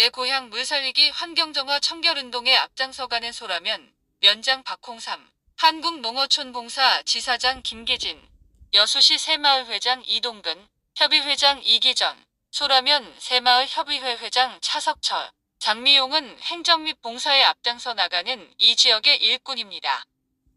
내 고향 물살리기 환경정화 청결운동에 앞장서가는 소라면 면장 박홍삼, 한국농어촌 봉사 지사장 김계진, 여수시 새마을 회장 이동근, 협의회장 이기전, 소라면 새마을 협의회 회장 차석철, 장미용은 행정 및 봉사에 앞장서 나가는 이 지역의 일꾼입니다.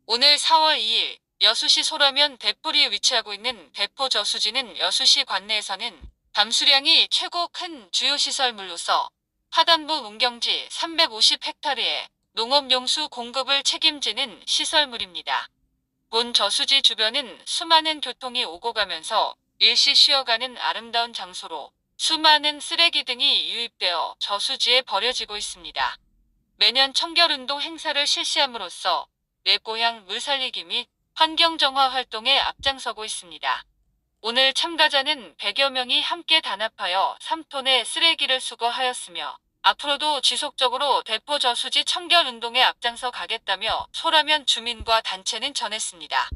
오늘 4월 2일 여수시 소라면 대포리에 위치하고 있는 대포 저수지는 여수시 관내에서는 담수량이 최고 큰 주요 시설물로서 하단부 문경지 350헥타르에 농업용수 공급을 책임지는 시설물입니다. 본 저수지 주변은 수많은 교통이 오고 가면서 일시 쉬어가는 아름다운 장소로 수많은 쓰레기 등이 유입되어 저수지에 버려지고 있습니다. 매년 청결운동 행사를 실시함으로써 내 고향 물살리기 및 환경정화 활동에 앞장서고 있습니다. 오늘 참가자는 100여 명이 함께 단합하여 3톤의 쓰레기를 수거하였으며 앞으로도 지속적으로 대포 저수지 청결 운동에 앞장서 가겠다며 소라면 주민과 단체는 전했습니다.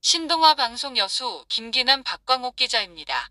신동화 방송 여수 김기남 박광옥 기자입니다.